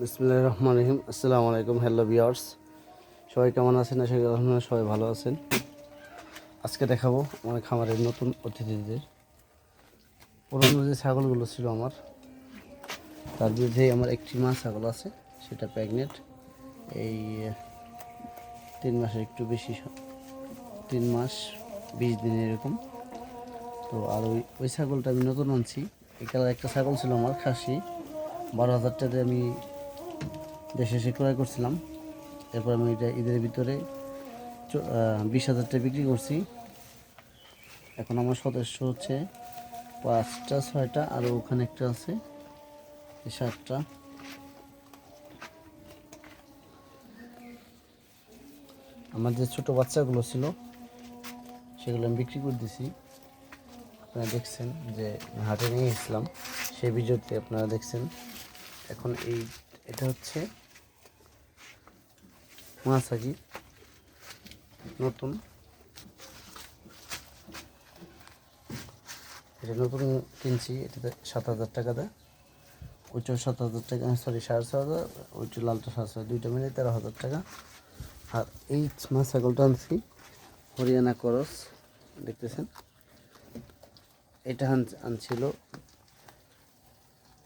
বিসমুল্লাহ রহমান রহিম। আসসালামু আলাইকুম, হ্যালো বিয়ার্স সবাই কেমন আছেন? আশা করি আলহামদুলিল্লাহ সবাই ভালো আছেন। আজকে দেখাবো আমার খামারের নতুন অতিথিদের। পুরনো যে ছাগলগুলো ছিল আমার, তার বিরুদ্ধে আমার একটি মা ছাগল আছে, সেটা প্রেগনেন্ট। এই, তিন মাসের একটু বেশি তিন মাস, বিশ দিন এরকম। তো আর ওই ওই ছাগলটা আমি নতুন আনছি। এখানে একটা ছাগল ছিল আমার খাসি। বারো হাজার টাকাতে আমি দেশে এসে ক্রয় করছিলাম। এরপর আমি এটা ঈদের ভিতরে বিশ হাজার টাকা বিক্রি করছি। এখন আমার সদস্য হচ্ছে পাঁচটা, ছয়টা, আর ওখানে একটা আছে সাতটা। আমার যে ছোটো বাচ্চাগুলো ছিল, সেগুলো আমি বিক্রি করে দিছি। আপনারা দেখছেন যে হাটে নিয়ে গেছিলাম সেই ভিডিওতে আপনারা দেখছেন। এখন এই এটা হচ্ছে মাসাকি নতুন। এটা নতুন কিনছি, এটাতে সাত হাজার টাকা দেয়। ওইটা সাত হাজার টাকা সরি সাড়ে ছ হাজার ওইটা লালটা সাড়ে ছ হাজার দুইটা মিলে তেরো হাজার টাকা। আর এই মাছ ছাগলটা আনছি, হরিয়ানা করস, দেখতেছেন? এটা আন- আনছিল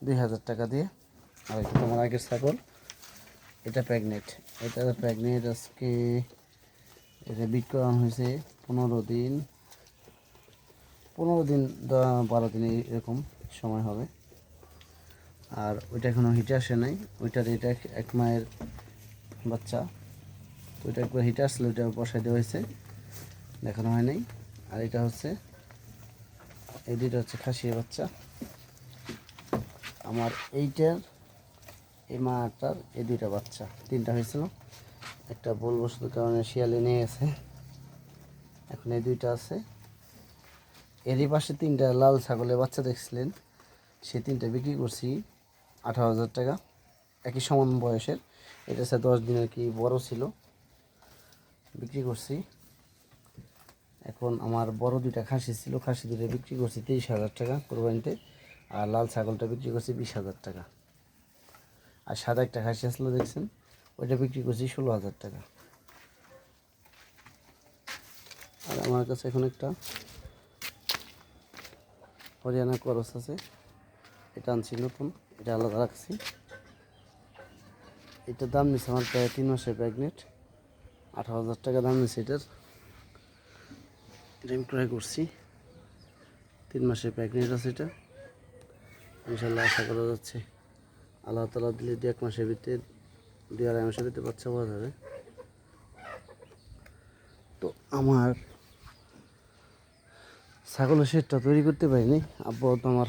দুই হাজার টাকা দিয়ে। আর এটা তোমার আগের ছাগল। এটা প্রেগনেন্ট এটা প্রেগনেন্ট আজকে। এটা বিট করানো হয়েছে পনেরো দিন। পনেরো দিন বারো দিন এরকম সময় হবে। আর ওইটা এখনও হিটে আসে নাই। ওইটার এটা এক- মায়ের বাচ্চা। তো ওইটা একবার হিটে আসলে ওইটা বসাই দেওয়া হয়েছে। দেখানো হয় নাই। আর এটা হচ্ছে, এই দুইটা হচ্ছে খাসির বাচ্চা। আমার এইটার এই মাটার এই দুইটা বাচ্চা, তিনটা হয়েছিল। একটা ভুল বসত কারণে শিয়ালে নিয়ে গেছে। এখন এই দুইটা আছে। এরই পাশে তিনটা লাল ছাগলের বাচ্চা দেখছিলেন। সেই তিনটা বিক্রি করছি আঠারো হাজার টাকা। একই সমান বয়সের। এটা হচ্ছে দশ দিনের কি বড় ছিল। বিক্রি করছি। এখন আমার বড় দুইটা খাসি ছিল। খাসি দুটো বিক্রি করছি তেইশ হাজার টাকা কোরবানিতে। আর লাল ছাগলটা বিক্রি করছি বিশ হাজার টাকা। আর সাদা একটা খাসি আসলো, দেখছেন? ওইটা বিক্রি করছি ষোলো হাজার টাকা। আর আমার কাছে এখন একটা হরিয়ানা করস আছে। এটা আনছি নতুন, এটা আলাদা রাখছি। এটার দাম নিচ্ছে আমার প্রায় তিন মাসের প্রেগনেন্ট আঠারো হাজার টাকা দাম নিচ্ছে এটার। এটা আমি ক্রয় করছি। তিন মাসের প্রেগনেন্ট আছে এটা। ইনশাল্লাহ আশা করা যাচ্ছে। আল্লাহ তালা দিলে দু এক মাসের ভিতরে দুই আড়াই মাসের ভিতরে বাচ্চা পাওয়া যাবে। তো আমার ছাগলের শেডটা তৈরি করতে পারিনি। আব্বু তো আমার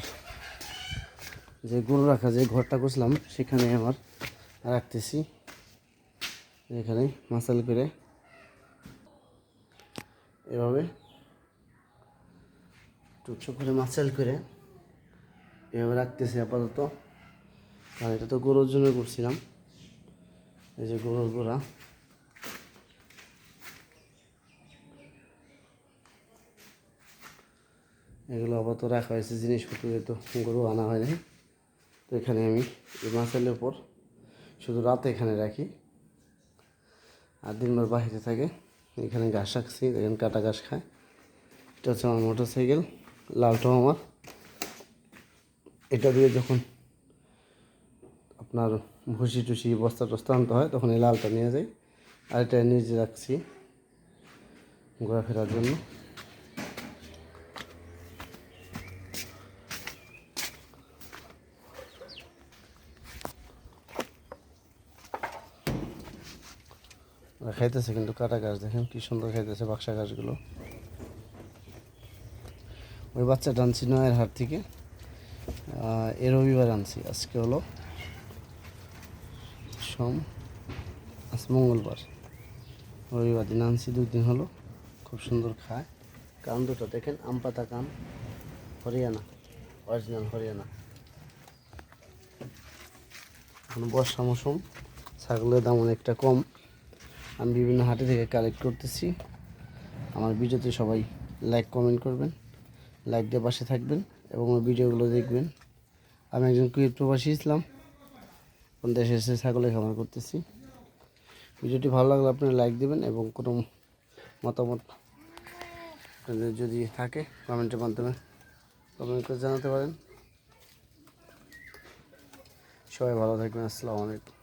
যে গরু রাখা যে ঘরটা করছিলাম, সেখানে আমার রাখতেছি। এখানে মাসাল করে এভাবে টুকছো করে মাসাল করে এভাবে রাখতেছি আপাতত। কারণ এটা তো গরুর জন্য করছিলাম। এই যে গরুর গোড়া। এগুলো আপাতত রাখা হয়েছে, জিনিসপত্র যেহেতু গরু আনা হয় নাই তো এখানে আমি এই মাছের উপর শুধু রাতে এখানে রাখি। আর দিনভর বাহিরে থাকে। এখানে ঘাস রাখছি এখানে কাটা ঘাস খায়। এটা হচ্ছে আমার মোটর সাইকেল লালটাও আমার। এটা দিয়ে যখন আপনার ভুসি টুসি বস্তা টস্তা আনতে হয়, তখন এই লালটা নিয়ে যাই। আর এটা নিজে রাখছি ঘোরাফেরার জন্য। খাইতেছে কিন্তু কাটা গাছ দেখেন কি সুন্দর খাইতেছে বাক্সা গাছগুলো ওই বাচ্চাটা আনছি নয়ের হাট থেকে। এ রবিবার আনছি, আজকে হলো সোম, আজ মঙ্গলবার। রবিবার দিন আনছি, দুই দিন হলো। খুব সুন্দর খায়। কান দুটো, দেখেন, আম পাতা কান। হরিয়ানা অরিজিনাল হরিয়ানা। এখন বর্ষা মৌসুম, ছাগলের দাম অনেকটা কম। আমি বিভিন্ন হাটে থেকে কালেক্ট করতেছি। আমার ভিডিওতে সবাই লাইক কমেন্ট করবেন লাইক দিয়ে পাশে থাকবেন এবং আমার ভিডিওগুলো দেখবেন। আমি একজন কুয়েত প্রবাসী ইসলাম। দেশে এসে ছাগলের খামার করতেছি। ভিডিওটি ভালো লাগলে আপনি লাইক দেবেন এবং কোনো মতামত আপনাদের যদি থাকে, কমেন্টের মাধ্যমে কমেন্ট করে জানাতে পারেন। সবাই ভালো থাকবেন, আসসালামু আলাইকুম।